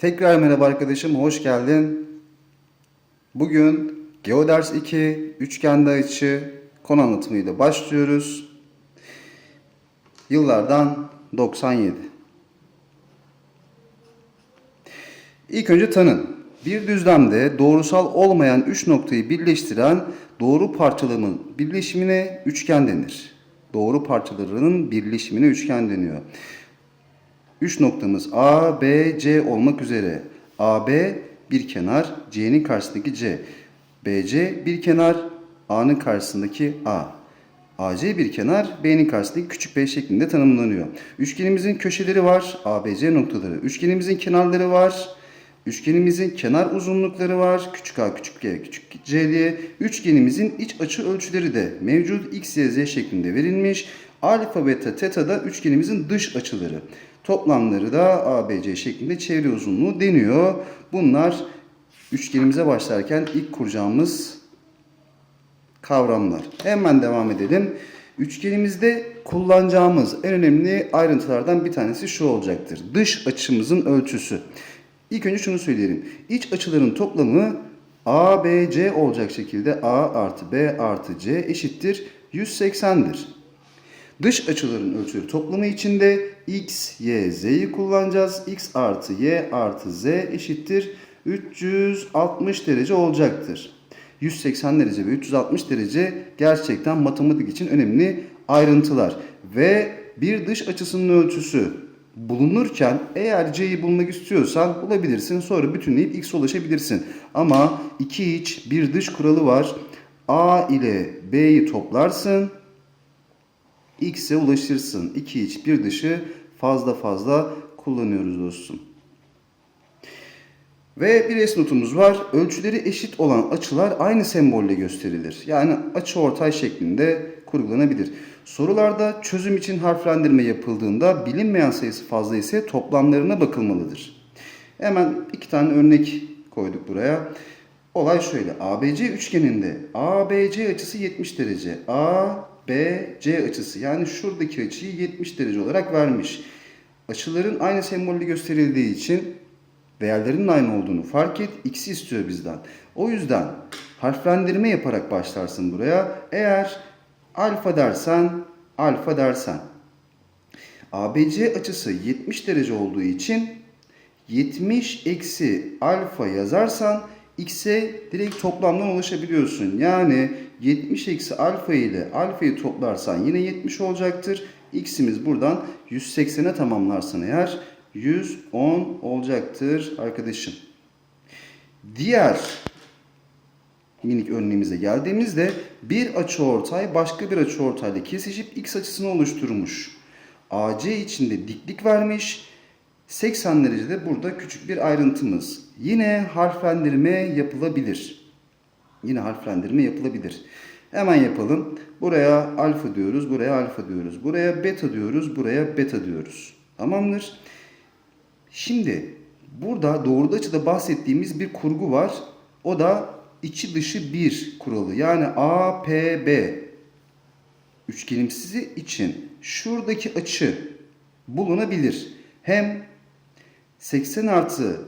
Tekrar merhaba arkadaşım, hoş geldin. Bugün Geoders 2 üçgende açı konu anlatımıyla başlıyoruz. Yıllardan 97. İlk önce tanın. Bir düzlemde doğrusal olmayan üç noktayı birleştiren doğru parçalarının birleşimine üçgen denir. Doğru parçalarının birleşimine üçgen deniyor. Üç noktamız A, B, C olmak üzere. AB bir kenar, C'nin karşısındaki C. BC bir kenar, A'nın karşısındaki A. AC bir kenar, B'nin karşısındaki küçük b şeklinde tanımlanıyor. Üçgenimizin köşeleri var, ABC noktaları. Üçgenimizin kenarları var. Üçgenimizin kenar uzunlukları var. Küçük a, küçük g, küçük c diye. Üçgenimizin iç açı ölçüleri de mevcut. X, Y, Z şeklinde verilmiş. Alfa, beta, teta da üçgenimizin dış açıları. Toplamları da ABC şeklinde çevre uzunluğu deniyor. Bunlar üçgenimize başlarken ilk kuracağımız kavramlar. Hemen devam edelim. Üçgenimizde kullanacağımız en önemli ayrıntılardan bir tanesi şu olacaktır. Dış açımızın ölçüsü. İlk önce şunu söyleyelim. İç açıların toplamı ABC olacak şekilde A artı B artı C eşittir 180'dir. Dış açıların ölçüleri toplamı içinde x, y, z'yi kullanacağız. x artı y artı z eşittir 360 derece olacaktır. 180 derece ve 360 derece gerçekten matematik için önemli ayrıntılar. Ve bir dış açısının ölçüsü bulunurken eğer c'yi bulmak istiyorsan bulabilirsin. Sonra bütünleyip x'e ulaşabilirsin. Ama iki iç bir dış kuralı var. A ile B'yi toplarsın x'e ulaşırsın. 2 iç bir dışı fazla fazla kullanıyoruz dostum. Ve bir es notumuz var. Ölçüleri eşit olan açılar aynı sembolle gösterilir. Yani açı ortay şeklinde kurgulanabilir. Sorularda çözüm için harflendirme yapıldığında bilinmeyen sayısı fazla ise toplamlarına bakılmalıdır. Hemen iki tane örnek koyduk buraya. Olay şöyle. ABC üçgeninde ABC açısı 70 derece. A BC açısı yani şuradaki açıyı 70 derece olarak vermiş. Açıların aynı sembolle gösterildiği için değerlerinin aynı olduğunu fark et. X'i istiyor bizden. O yüzden harflendirme yaparak başlarsın buraya. Eğer alfa dersen alfa dersen. ABC açısı 70 derece olduğu için 70 eksi alfa yazarsan x'e direkt toplamdan ulaşabiliyorsun. Yani 70 eksi alfa ile alfayı toplarsan yine 70 olacaktır. X'imiz buradan 180'e tamamlarsan eğer 110 olacaktır arkadaşım. Diğer minik örneğimize geldiğimizde bir açıortay başka bir açıortayla kesişip x açısını oluşturmuş. AC içinde diklik vermiş. 80 derecede burada küçük bir ayrıntımız. Yine harflendirme yapılabilir. Yine harflendirme yapılabilir. Hemen yapalım. Buraya alfa diyoruz, buraya alfa diyoruz. Buraya beta diyoruz, buraya beta diyoruz. Tamamdır. Şimdi burada doğruda açıda bahsettiğimiz bir kurgu var. O da içi dışı bir kuralı. Yani APB üçgenimsizi için şuradaki açı bulunabilir. Hem 80 artı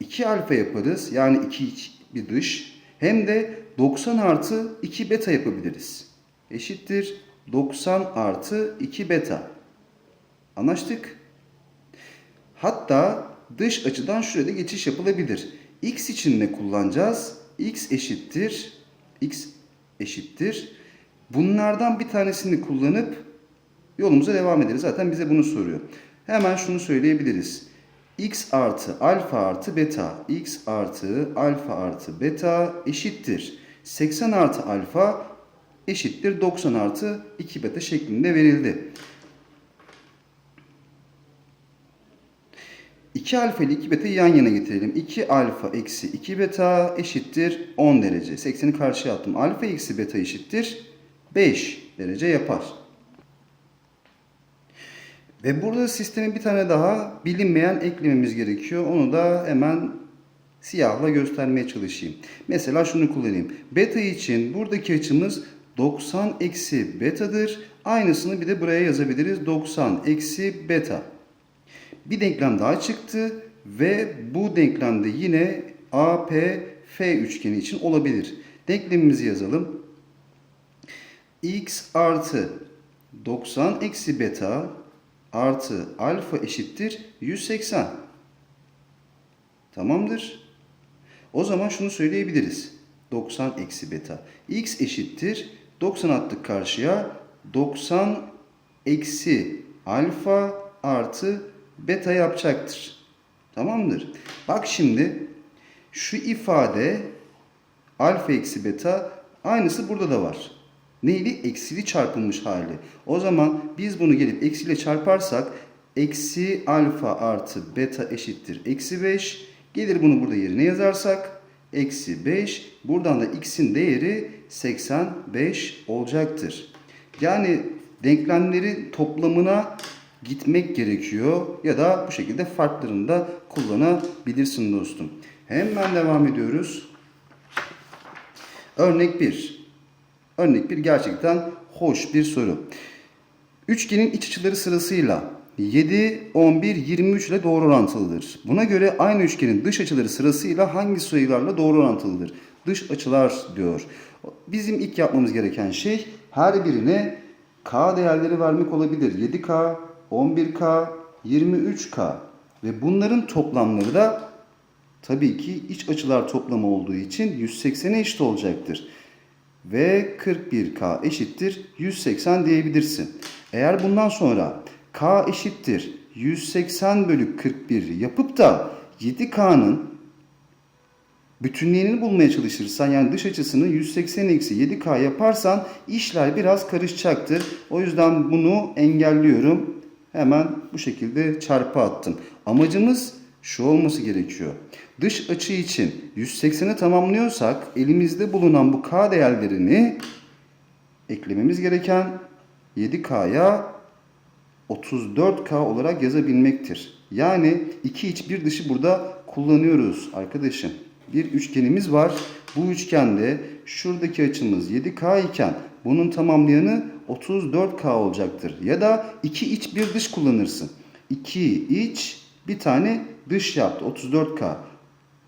2 alfa yaparız. Yani 2 iç bir dış. Hem de 90 artı 2 beta yapabiliriz. Eşittir 90 artı 2 beta. Anlaştık. Hatta dış açıdan şurada geçiş yapılabilir. X için ne kullanacağız? X eşittir. X eşittir. Bunlardan bir tanesini kullanıp yolumuza devam ederiz. Zaten bize bunu soruyor. Hemen şunu söyleyebiliriz. x artı alfa artı beta. x artı alfa artı beta eşittir. 80 artı alfa eşittir 90 artı 2 beta şeklinde verildi. 2 alfa ile 2 beta'yı yan yana getirelim. 2 alfa eksi 2 beta eşittir 10 derece. 80'i karşıya attım. Alfa eksi beta eşittir 5 derece yapar. Ve burada sisteme bir tane daha bilinmeyen eklememiz gerekiyor. Onu da hemen siyahla göstermeye çalışayım. Mesela şunu kullanayım. Beta için buradaki açımız 90 eksi betadır. Aynısını bir de buraya yazabiliriz. 90 eksi beta. Bir denklem daha çıktı. ve bu denklemde yine AP F üçgeni için olabilir. Denklemimizi yazalım. x artı 90 eksi beta artı alfa eşittir 180. Tamamdır. O zaman şunu söyleyebiliriz. 90 eksi beta. x eşittir. 90 attık karşıya. 90 eksi alfa artı beta yapacaktır. Tamamdır. Bak şimdi şu ifade alfa eksi beta aynısı burada da var. Neyli? Eksili çarpılmış hali. O zaman biz bunu gelip eksiyle çarparsak eksi alfa artı beta eşittir eksi 5. Gelir bunu burada yerine yazarsak eksi 5. Buradan da x'in değeri 85 olacaktır. Yani denklemlerin toplamına gitmek gerekiyor ya da bu şekilde farklarını da kullanabilirsin dostum. Hemen devam ediyoruz. Örnek 1. Örnek 1 gerçekten hoş bir soru. Üçgenin iç açıları sırasıyla 7, 11, 23 ile doğru orantılıdır. Buna göre aynı üçgenin dış açıları sırasıyla hangi sayılarla doğru orantılıdır? Dış açılar diyor. Bizim ilk yapmamız gereken şey her birine k değerleri vermek olabilir. 7k, 11k, 23k ve bunların toplamları da tabii ki iç açılar toplamı olduğu için 180'e eşit olacaktır. Ve 41k eşittir 180 diyebilirsin. Eğer bundan sonra k eşittir 180 bölü 41 yapıp da 7k'nın bütünlüğünü bulmaya çalışırsan yani dış açısını 180 eksi 7k yaparsan işler biraz karışacaktır. O yüzden bunu engelliyorum. Hemen bu şekilde çarpı attım. Amacımız şu olması gerekiyor. Dış açı için 180'i tamamlıyorsak elimizde bulunan bu k değerlerini eklememiz gereken 7k'ya 34k olarak yazabilmektir. Yani iki iç bir dışı burada kullanıyoruz arkadaşım. Bir üçgenimiz var. Bu üçgende şuradaki açımız 7k iken bunun tamamlayanı 34k olacaktır. Ya da iki iç bir dış kullanırsın. İki iç bir tane dış yaptı 34k.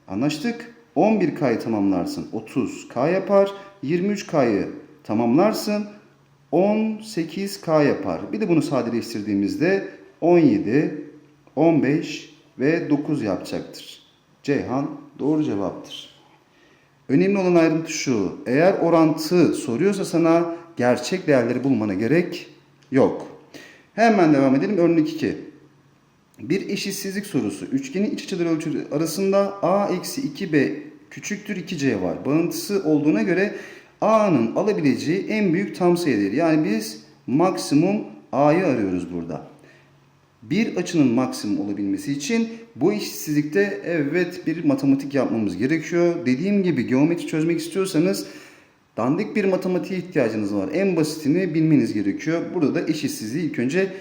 Anlaştık. 11k'yı tamamlarsın 30k yapar. 23k'yı tamamlarsın 18k yapar. Bir de bunu sadeleştirdiğimizde 17, 15 ve 9 yapacaktır. Ceyhan doğru cevaptır. Önemli olan ayrıntı şu. Eğer orantı soruyorsa sana gerçek değerleri bulmana gerek yok. Hemen devam edelim. Örnek 2. Bir eşitsizlik sorusu. Üçgenin iç açıları ölçüleri arasında a eksi 2b küçüktür 2c var. Bağıntısı olduğuna göre a'nın alabileceği en büyük tam sayıdır. Yani biz maksimum a'yı arıyoruz burada. Bir açının maksimum olabilmesi için bu eşitsizlikte evet bir matematik yapmamız gerekiyor. Dediğim gibi geometri çözmek istiyorsanız dandik bir matematiğe ihtiyacınız var. En basitini bilmeniz gerekiyor. Burada da eşitsizliği ilk önce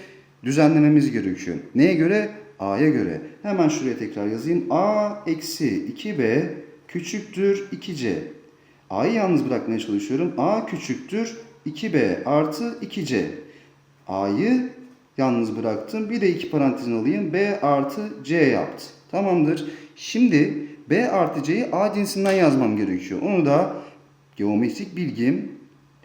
düzenlememiz gerekiyor. Neye göre? A'ya göre. Hemen şuraya tekrar yazayım. A eksi 2B küçüktür 2C. A'yı yalnız bırakmaya çalışıyorum. A küçüktür 2B artı 2C. A'yı yalnız bıraktım. Bir de iki parantezin alayım. B artı C yaptı. Tamamdır. Şimdi B artı C'yi A cinsinden yazmam gerekiyor. Onu da geometrik bilgim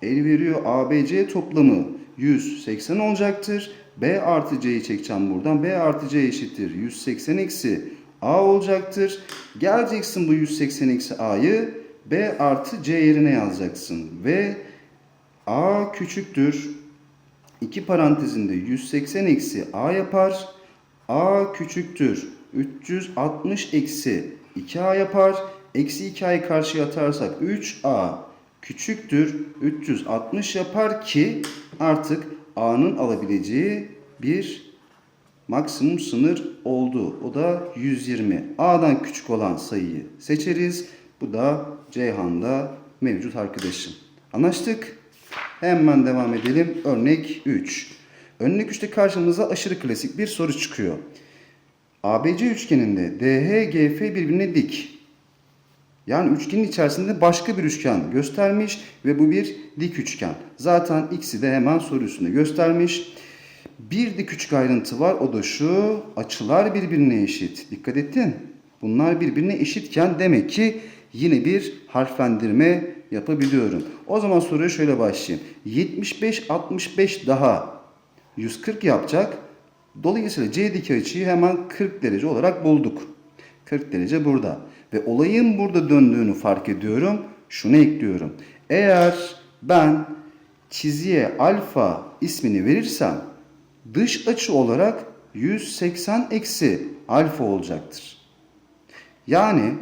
el veriyor. ABC toplamı 180 olacaktır. B artı C'yi çekeceğim buradan. B artı C eşittir. 180 eksi A olacaktır. Geleceksin bu 180 eksi A'yı B artı C yerine yazacaksın. Ve A küçüktür. İki parantezinde 180 eksi A yapar. A küçüktür. 360 eksi 2A yapar. Eksi 2A'yı karşıya atarsak 3A küçüktür. 360 yapar ki artık A'nın alabileceği bir maksimum sınır oldu. O da 120. A'dan küçük olan sayıyı seçeriz. Bu da Ceyhan'da mevcut arkadaşım. Anlaştık. Hemen devam edelim. Örnek 3. Örnek 3'te karşımıza aşırı klasik bir soru çıkıyor. ABC üçgeninde DHGF birbirine dik. Yani üçgenin içerisinde başka bir üçgen göstermiş ve bu bir dik üçgen. Zaten x'i de hemen soru üstünde göstermiş. Bir de küçük ayrıntı var. O da şu. Açılar birbirine eşit. Dikkat ettin. Bunlar birbirine eşitken demek ki yine bir harflendirme yapabiliyorum. O zaman soruya şöyle başlayayım. 75 65 daha 140 yapacak. Dolayısıyla C'deki açıyı hemen 40 derece olarak bulduk. 40 derece burada. Ve olayın burada döndüğünü fark ediyorum. Şunu ekliyorum. Eğer ben çizgiye alfa ismini verirsem dış açı olarak 180 eksi alfa olacaktır. Yani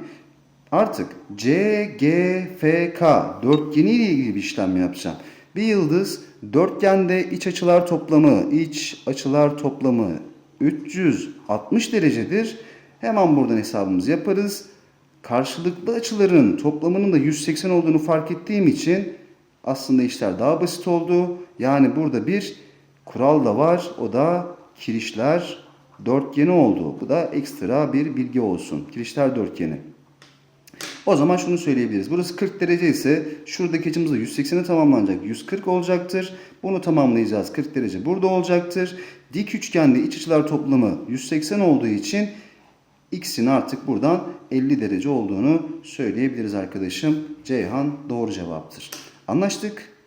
artık CGFK dörtgeni ile ilgili bir işlem yapacağım. Bir yıldız dörtgende iç açılar toplamı, iç açılar toplamı 360 derecedir. Hemen buradan hesabımızı yaparız. Karşılıklı açıların toplamının da 180 olduğunu fark ettiğim için aslında işler daha basit oldu. Yani burada bir kural da var. O da kirişler dörtgeni oldu. Bu da ekstra bir bilgi olsun. Kirişler dörtgeni. O zaman şunu söyleyebiliriz. Burası 40 derece ise şuradaki açımız da 180'e tamamlanacak. 140 olacaktır. Bunu tamamlayacağız. 40 derece burada olacaktır. Dik üçgende iç açılar toplamı 180 olduğu için x'in artık buradan 50 derece olduğunu söyleyebiliriz arkadaşım. Ceyhan doğru cevaptır. Anlaştık.